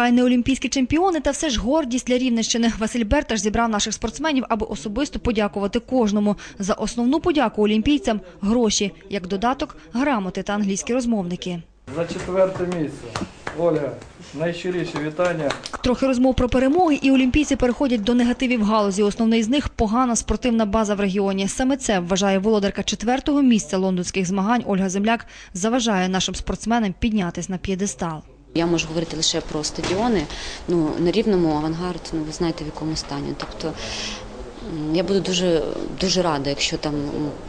Хай не олімпійські чемпіони, та все ж гордість для Рівненщини. Василь Берташ зібрав наших спортсменів, аби особисто подякувати кожному. За основну подяку олімпійцям – гроші, як додаток – грамоти та англійські розмовники. За четверте місце. Ольга, найщиріші вітання. Трохи розмов про перемоги, і олімпійці переходять до негативів галузі. Основний з них – погана спортивна база в регіоні. Саме це, вважає володарка четвертого місця лондонських змагань Ольга Земляк, заважає нашим спортсменам піднятись на п'єдестал. Я можу говорити лише про стадіони. Ну на рівному авангард, ну ви знаєте в якому стані. Тобто я буду дуже дуже рада, якщо там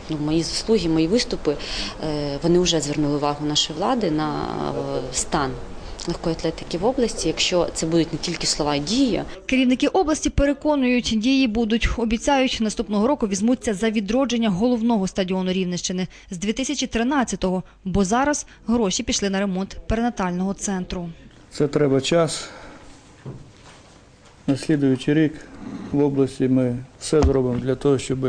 ну, мої заслуги, мої виступи, е, вони вже звернули увагу нашої влади на е, стан легкої атлетики в області. Якщо це будуть не тільки слова, а дії, Керівники області переконують, дії будуть. Обіцяють, наступного року візьмуться за відродження головного стадіону Рівненщини з 2013-го, бо зараз гроші пішли на ремонт перинатального центру. Це треба час. На слідуючий рік в області ми все зробимо для того, щоб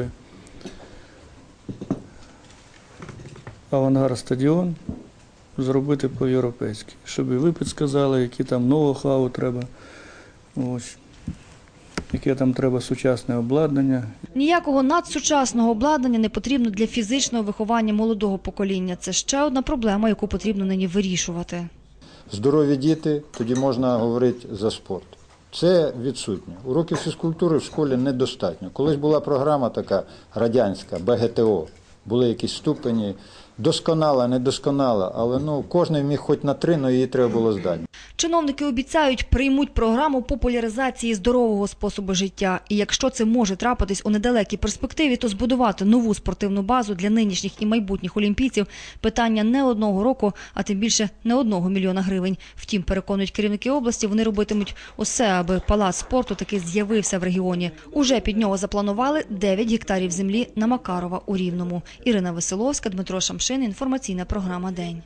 авангард стадіон зробити по-європейськи. Щоб і ви підсказали, які там ноу-хау треба. Ось. Яке там треба сучасне обладнання, Ніякого надсучасного обладнання не потрібно для фізичного виховання молодого покоління. Це ще одна проблема, яку потрібно нині вирішувати. Здорові діти, тоді можна говорити за спорт. Це відсутнє. Уроків фізкультури в школі недостатньо. Колись була програма така радянська, БГТО. Були якісь ступені, досконала, недосконала, але ну, кожен міг хоч на три, але її треба було здати. Чиновники обіцяють, приймуть програму популяризації здорового способу життя. І якщо це може трапитись у недалекій перспективі, то збудувати нову спортивну базу для нинішніх і майбутніх олімпійців – питання не одного року, а тим більше не одного мільйона гривень. Втім, переконують керівники області, вони робитимуть усе, аби палац спорту таки з'явився в регіоні. Уже під нього запланували 9 гектарів землі на Макарова у Рівному. Ірина Веселовська, Дмитро Шамшин. Інформаційна програма «День».